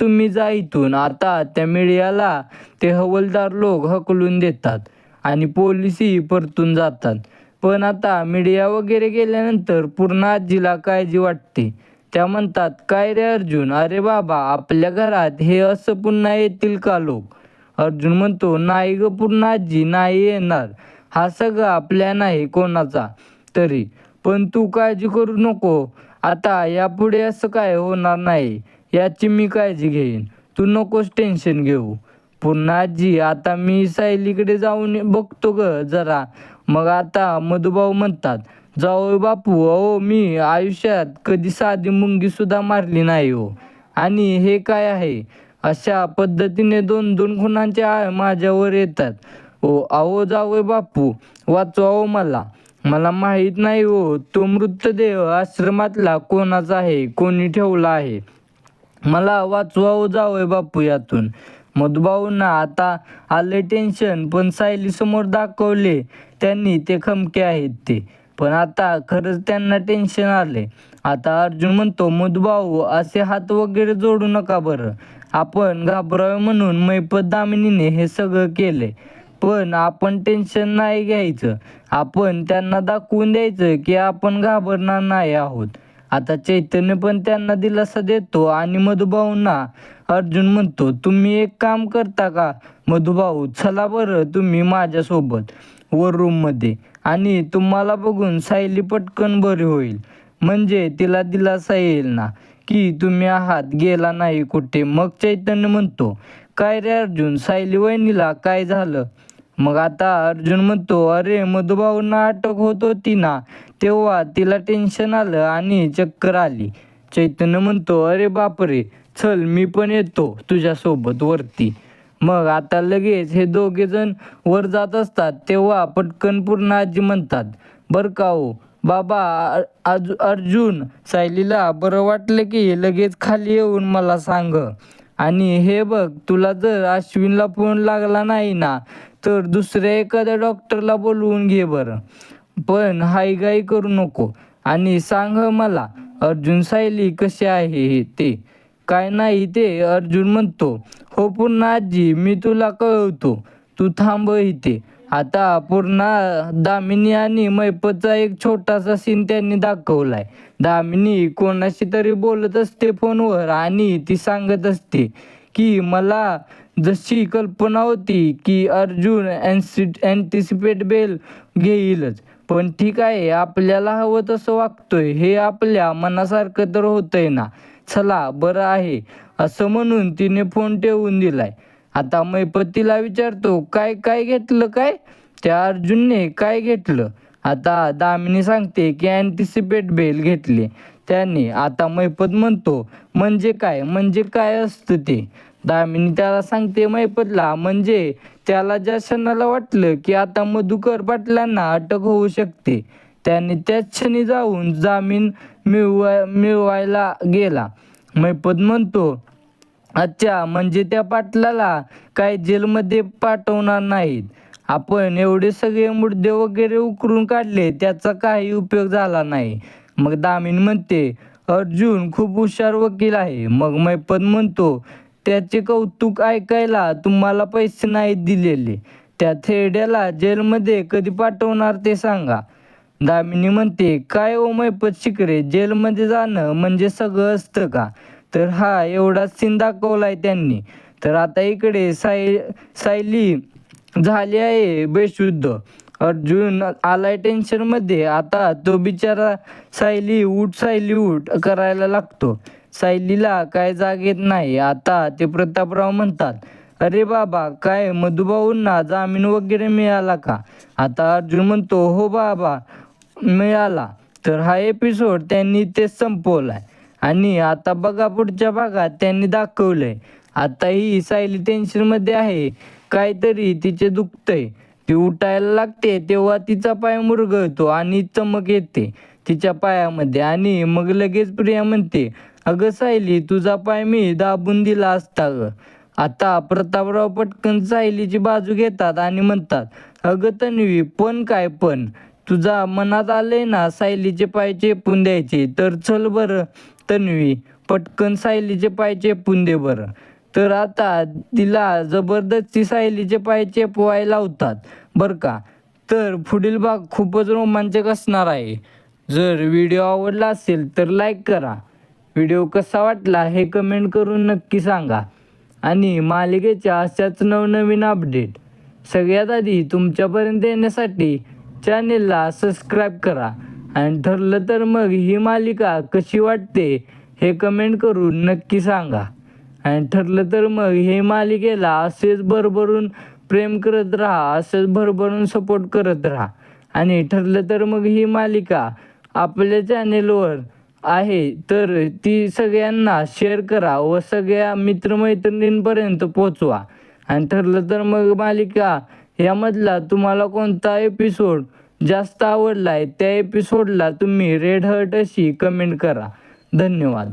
तुम्ही जा इथून. आता त्या मीडियाला ते हवलदार लोक हकलून देतात आणि पोलिसही परतून जातात. पण आता मीडिया वगैरे गेल्यानंतर पूर्ण आजीला काळजी वाटते. त्या म्हणतात काय रे अर्जुन? अरे बाबा आपल्या घरात हे असं पुन्हा येतील का लोक? अर्जुन म्हणतो नाही ग पूर्ण आजी नाही येणार. हा सगळा आपल्या नाही कोणाचा तरी. पण तू काळजी करू नको. आता यापुढे असं काय होणार नाही. याची मी काळजी घेईन. तू नकोस टेन्शन घेऊ. पुन्हा आजी आता मी सायलीकडे जाऊन बघतो ग जरा. मग आता मधुभाऊ म्हणतात जाऊ बापू अहो मी आयुष्यात कधी साधी मुंगी सुद्धा मारली नाही हो. आणि हे काय आहे? अशा पद्धतीने दोन दोन खुणांचे आळ माझ्यावर येतात. ओ अहो जावय बापू वाचवा मला. मला माहीत नाही हो तो मृतदेह आश्रमातला कोणाचा आहे कोणी ठेवला आहे. मला वाचवावं जावंय बापू यातून. मधुभाऊंना आता आले टेन्शन पण सायली समोर दाखवले त्यांनी ते खमके आहेत ते. पण आता खरंच त्यांना टेन्शन आले आता अर्जुन म्हणतो मधुभाऊ असे हात वगैरे जोडू नका बरं. आपण घाबरावे म्हणून मैपत दामिनीने हे सगळं केले पण आपण टेन्शन नाही घ्यायचं. आपण त्यांना दाखवून द्यायचं की आपण घाबरणार नाही आहोत. आता चैतन्य पण त्यांना दिलासा देतो आणि मधुभाऊंना अर्जुन म्हणतो तुम्ही एक काम करता का? मधुभाऊ चला बरं तुम्ही माझ्यासोबत वर रूममध्ये आणि तुम्हाला बघून सायली पटकन बरी होईल. म्हणजे तिला दिलासा येईल ना की तुम्ही आहात गेला नाही कुठे? मग चैतन्य म्हणतो काय रे अर्जुन सायली वहिनीला काय झालं? मग आता अर्जुन म्हणतो अरे मधुभाऊंना अटक होत होती ना तेव्हा तिला टेन्शन आलं आणि चक्कर आली. चैतन्य म्हणतो अरे बापरे चल मी पण येतो तुझ्यासोबत वरती. मग आता लगेच हे दोघे जण वर जात असतात तेव्हा पटकन पूर्ण आजी म्हणतात बर का हो बाबा अर्जुन सायलीला बरं वाटलं की लगेच खाली येऊन मला सांग. आणि हे बघ तुला जर अश्विनला फोन लागला नाही ना तर दुसऱ्या एखाद्या डॉक्टरला बोलवून घे बरं. पण हायगाई करू नको. आणि सांग मला अर्जुन सायली कशी आहे हे ते? काय नाही ते अर्जुन म्हणतो हो पूर्ण आजी मी तुला कळवतो. तू थांब इथे. आता पूर्ण दामिनी आणि मैपतचा एक छोटासा सीन त्यांनी दाखवलाय. दामिनी कोणाशी तरी बोलत असते फोनवर आणि ती सांगत असते की मला जशी कल्पना होती की अर्जुन अँटिसिपेट बेल घेईलच. पण ठीक आहे आपल्याला हवं तसं वागतोय. हे आपल्या मनासारखं तर होतंय ना. चला बरं आहे. असं म्हणून तिने फोन ठेवून दिलाय. आता मैपतीला विचारतो काय काय घेतलं काय? त्या अर्जुनने काय घेतलं? आता दामिनी सांगते की अँटिसिपेट बेल घेतली. त्याने आता मैपत म्हणतो म्हणजे काय? म्हणजे काय असतं ते? दामिनी त्याला सांगते मैपतला म्हणजे त्याला ज्या क्षणाला वाटलं की आता मधुकर पाटलांना अटक होऊ शकते त्याने त्याच क्षणी जाऊन जामीन मिळवाय मिळवायला गेला. मैपत म्हणतो अच्छा म्हणजे त्या पाटलाला काय जेलमध्ये पाठवणार नाहीत. आपण एवढे सगळे मुद्दे वगैरे उकरून काढले त्याचा काही उपयोग झाला नाही. मग दामिनी म्हणते अर्जुन खूप हुशार वकील आहे. मग मैपत म्हणतो त्याचे कौतुक ऐकायला तुम्हाला पैसे नाही दिलेले. त्या थेड्याला जेलमध्ये कधी पाठवणार ते सांगा. दामिनी म्हणते काय ओ मैपत शिकरे जेलमध्ये जाणं म्हणजे सगळं असतं का? तर हा एवढा सीन दाखवलाय त्यांनी. तर आता इकडे साय सायली झाली आहे बेशुद्ध. अर्जुन आलाय टेन्शनमध्ये आता तो बिचारा सायली उठ सायली उठ करायला लागतो. सायलीला काय जाग येत नाही. आता ते प्रतापराव म्हणतात अरे बाबा काय मधुभाऊंना जामीन वगैरे मिळाला का? आता अर्जुन म्हणतो हो बाबा मिळाला. तर हा एपिसोड त्यांनी ते संपवलाय. आणि आता बघा पुढच्या भागात त्यांनी दाखवलंय. आता ही सायली टेन्शनमध्ये आहे. काहीतरी तिचे दुखतंय. ती उठायला लागते तेव्हा तिचा पाय मुरगळतो आणि चमक येते तिच्या पायामध्ये. आणि मग लगेच प्रिया म्हणते अगं सायली तुझा पाय मी दाबून दिला असता ग. आता प्रतापराव पटकन सायलीची बाजू घेतात आणि म्हणतात अगं तन्वी पण काय पण? तुझा मनात आलंय ना सायलीचे पाय चेपून द्यायचे? तर चल बरं तन्वी पटकन सायलीचे पाय चेपून दे बरं. तर आता तिला जबरदस्ती सायलीचे पाय चेपवाय लावतात बरं का? तर पुढील भाग खूपच रोमांचक असणार आहे. जर व्हिडिओ आवडला असेल तर लाईक करा. व्हिडिओ कसा वाटला हे कमेंट करून नक्की सांगा. आणि मालिकेच्या अशाच नवनवीन अपडेट सगळ्यात आधी तुमच्यापर्यंत येण्यासाठी चॅनेलला सबस्क्राईब करा. आणि ठरलं तर मग ही मालिका कशी वाटते हे कमेंट करून नक्की सांगा. आणि ठरलं तर मग हे मालिकेला असेच भरभरून प्रेम करत राहा असंच भरभरून सपोर्ट करत राहा. आणि ठरलं तर मग ही मालिका आपल्या चॅनेलवर आहे तर ती सगळ्यांना शेअर करा व सगळ्या मित्रमैत्रिणींपर्यंत पोचवा आणि ठरलं तर मग मालिका यामधला तुम्हाला कोणता एपिसोड जास्त आवडला आहे त्या एपिसोडला तुम्ही रेड हर्ट अशी कमेंट करा. धन्यवाद.